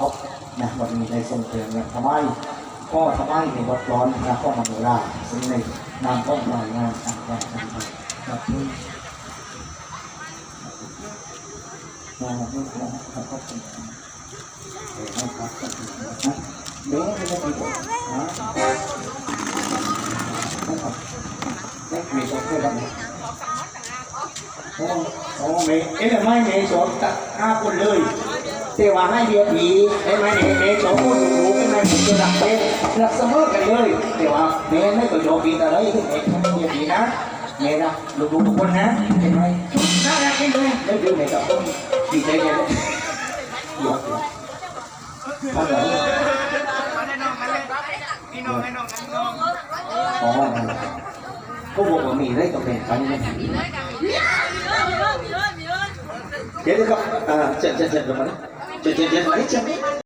ท็อปนะวันนี้ในทรงเพลงเนี่ยทำไมก็ทำไมในวัดร้อนนะก็มาโนราซึ่งในนามต้องรายงานต่างๆนะครับครับนี่มาไม่ขอครับขอบคุณครับเดี๋ยวให้ครับขอบคุณนะเดี๋ยวไม่ได้ดีกว่านะนะครับไม่มีตัวเพื่อนแล้วโอ้โอ้เมย์เอ๊ะไม่เมย์สองตัดห้าคนเลย เทว่าให้เดียผีได้ไหมเมย์เมย์สองคนถูกเป็นไงผมจะรักเมย์รักเสมอกันเลยแต่ว่าเมย์ไม่เคยโดนผีแต่เลยเมย์ไม่เดียผีนะเมย์นะลูกๆทุกคนนะเห็นไหมน่ารักจริงเลยไม่ดูเมย์กับต้นดีใจเลยหยอกทำอะไรอ๋อก็บอกว่ามีได้กับเป็นครั้งนี้เดี๋ยวนะครับอ่าเจ็ดเจ็ดเจ็ดประมาณ เจ็ดเจ็ดเจ็ดเจ็ด